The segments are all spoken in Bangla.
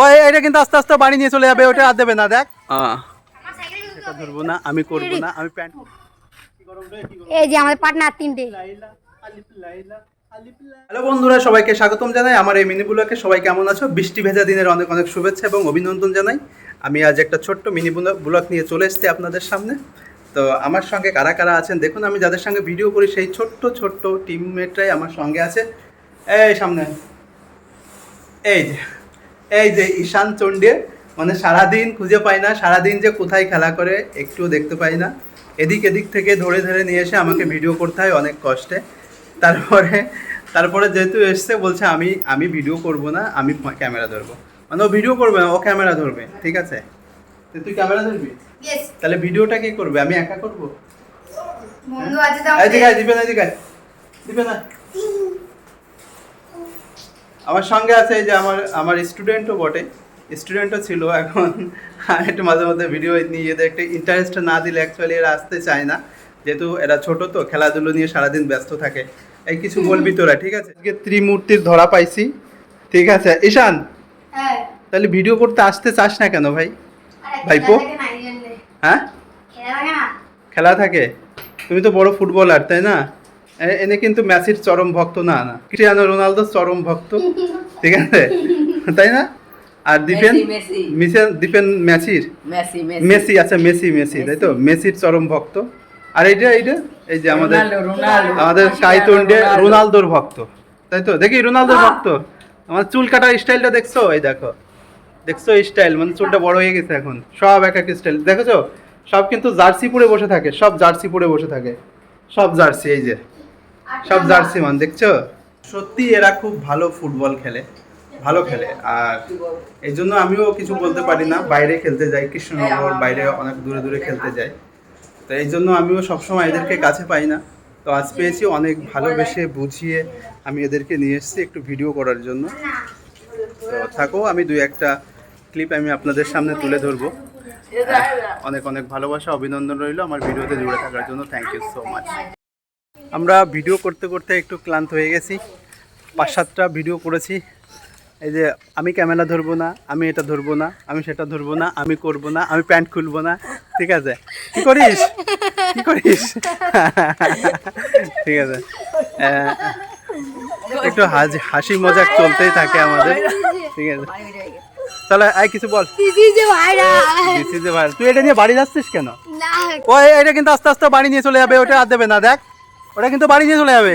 ওই এটা কিন্তু আস্তে আস্তে বাড়ি নিয়ে চলে যাবে ওটা আর দেবে না দেখ। এটা ধরবো না আমি করব না আমি প্যান্ট এই যে আমাদের পার্টনার তিনটে। হ্যালো বন্ধুরা সবাইকে স্বাগতম জানাই। আমার এই মিনি ব্লগে সবাই কেমন আছো? বৃষ্টি ভেজা দিনের অনেক অনেক শুভেচ্ছা এবং অভিনন্দন জানাই। আমি আজ একটা ছোট্ট মিনি ব্লগ নিয়ে চলে এসেছি আপনাদের সামনে। তো আমার সঙ্গে কারা কারা আছেন? দেখুন আমি যাদের সঙ্গে ভিডিও করি সেই ছোট্ট ছোট্ট টিমমেটরাই আমার সঙ্গে আছে। এই সামনে। এই যে। এই যে ঈশান চন্ডে মানে সারাদিন খুঁজে পাই না সারাদিন যে কোথায় খেলা করে একটুও দেখতে পাই না। এদিক এদিক থেকে ধরে ধরে নিয়ে এসে আমাকে ভিডিও করতে হয় অনেক কষ্টে। তারপরে তারপরে যেহেতু এসছে বলছে আমি আমি ভিডিও করব না আমি ক্যামেরা ধরবো। মানে ও ভিডিও করবে না ও ক্যামেরা ধরবে ঠিক আছে? তুই ক্যামেরা ধরবি? তাহলে ভিডিওটা কি করবে? আমি একা করব? দিবে না দিবে না। আমার সঙ্গে আছে যে আমার আমার স্টুডেন্টও বটে। স্টুডেন্টও ছিল এখন। একটু মাঝে মধ্যে ভিডিও নিয়ে এদের একটা ইন্টারেস্ট না দিলে অ্যাকচুয়ালি এরা আসতে চায় না। যেহেতু এরা ছোট তো খেলাধুলো নিয়ে সারাদিন ব্যস্ত থাকে। এই কিছু বলবি তোরা ঠিক আছে? আজকে ত্রিমূর্তির ধরা পাইছি। ঠিক আছে? ঈশান হ্যাঁ। তাহলে ভিডিও করতে আসতে চাস না কেন ভাই? ভাইপো? হ্যাঁ? খেলা থাকে না? খেলা থাকে? তুমি তো বড় ফুটবলার তাই না? এনে কিন্তু মেসির চরম ভক্ত না না। ক্রিস্টিয়ানো রোনালদো চরম ভক্ত ঠিক আছে? তাই না? আর দীপেন মেসি, মেসি। মিসেন দীপেন মেসির? মেসি আচ্ছা মেসি মেসি তাই তো? মেসির চরম ভক্ত। আর এইটা এইটা? এই যে আমাদের। আমাদের কাইতন্ডে। রোনালদোর ভক্ত তাই তো? দেখি রোনালদোর ভক্ত। আমার চুল কাটার স্টাইলটা দেখছ? এই দেখো। দেখছ স্টাইল? মানে চুলটা বড় হয়ে গেছে এখন। সব এক এক স্টাইল। দেখেছ? সব কিন্তু জার্সি পরে বসে থাকে সব জার্সি পরে বসে থাকে। সব জার্সি এই যে। সব জার্সি মান, দেখছ? সত্যি এরা খুব ভালো ফুটবল খেলে, ভালো খেলে। আর এই জন্য আমিও কিছু বলতে পারি না। বাইরে খেলতে যাই, কৃষ্ণনগর বাইরে অনেক দূরে দূরে খেলতে যাই। তো এই জন্য আমিও সবসময় এদেরকে কাছে পাই না। তো আজ পেয়েছি অনেক ভালোবেসে বুঝিয়ে আমি এদেরকে নিয়ে এসেছি একটু ভিডিও করার জন্য। তো থাকো, আমি দুই একটা ক্লিপ আমি আপনাদের সামনে তুলে ধরবো। অনেক অনেক ভালোবাসা, অভিনন্দন রইল আমার ভিডিওতে জুড়ে থাকার জন্য। থ্যাংক ইউ সো মাচ আমরা ভিডিও করতে করতে একটু ক্লান্ত হয়ে গেছি। পাঁচ সাতটা ভিডিও করেছি। এই যে আমি ক্যামেরা ধরবো না আমি এটা ধরবো না আমি সেটা ধরবো না আমি করব না আমি প্যান্ট খুলবো না। ঠিক আছে? কি করিস? কি করিস? ঠিক আছে। একটু হাসি হাসি মজাক চলতেই থাকে আমাদের। ঠিক আছে। তাহলে আয় কিছু বল. তুই এটা নিয়ে বাড়ি যাচ্ছিস কেন? ওই এটা কিন্তু আস্তে আস্তে বাড়ি নিয়ে চলে যাবে ওটা আর দেবে না দেখ। ওটা কিন্তু বাড়ি নিয়ে চলে যাবে।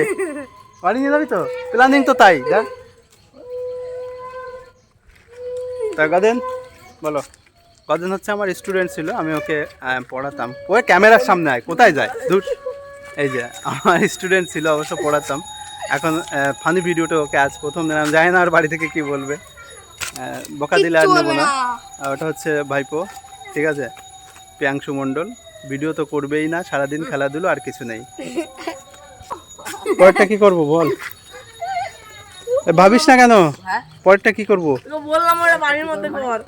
বাড়ি নিয়ে যাবি তো? প্ল্যানিং তো তাই দেখ তা গদেন বলো। গদেন হচ্ছে আমার স্টুডেন্ট ছিল আমি ওকে পড়াতাম। ওই ক্যামেরার সামনে আয় কোথায় যায়? দূর এই যে আমার স্টুডেন্ট ছিল অবশ্য পড়াতাম। এখন ফানি ভিডিওটা ওকে আজ প্রথম দিলাম জানি না আর বাড়ি থেকে কি বলবে। বকা দিলে আর নেব না। ওটা হচ্ছে ভাইপো ঠিক আছে? প্রিয়াংশু মণ্ডল। ভিডিও তো করবেই না সারাদিন খেলাধুলো আর কিছু নেই। পরেরটা কি করব বল? এ, ভাবিস না কেন? হ্যাঁ? পরেরটা কি করব? বললাম ওরা বাড়ির মধ্যে কর।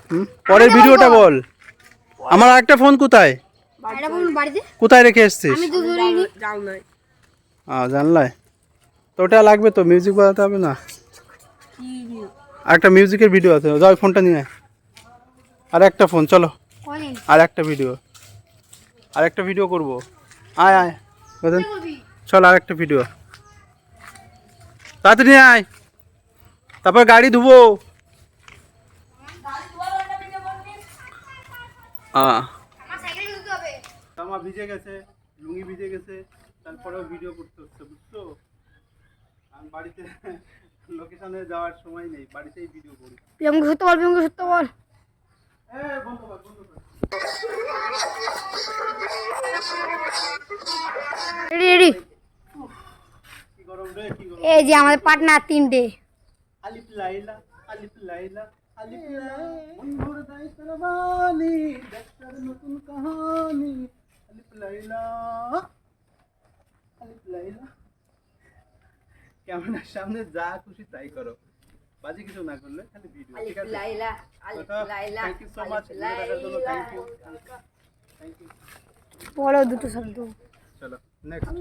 পরের ভিডিওটা বল। আমার একটা ফোন কোথায়? কোথায় রেখে এসছিস? জানলাই তো ওটা লাগবে তো মিউজিক বাজাতে হবে না? আর একটা মিউজিকের ভিডিও আছে। যাও ফোনটা নিয়ে আর একটা ফোন চলো। আর একটা ভিডিও আর একটা ভিডিও করব। আয় আয়। বলেন চল আর একটা ভিডিও তাড়াতাড়ি আয়। তারপর গাড়ি ধুবো। জামা ভিজে গেছে লুঙ্গি ভিজে গেছে তারপরেও ভিডিও করতে হচ্ছে বুঝছ? আমি বাড়িতে লোকেশনে যাওয়ার সময় নেই বাড়িতেই ভিডিও করি। প্রিয়ঙ্ক সত্য বল প্রিয়ঙ্ক সত্য বল। এই যে আমাদের পার্টনার তিনটে। আলিফ লাইলা আলিফ লাইলা আলিফ লাইলা। বন্ধুর দায়িত্বের বাণী দেখতার নতুন কাহানি। আলিফ লাইলা আলিফ লাইলা। ক্যামেরার সামনে যা খুশি তাই করো। বাজে কিছু না করলে খালি ভিডিও ঠিক আছে? Laila Alif Laila thank you so much দেখার জন্য থ্যাংক ইউ থ্যাংক ইউ বলো দুটো শব্দ। চলো নেক্সট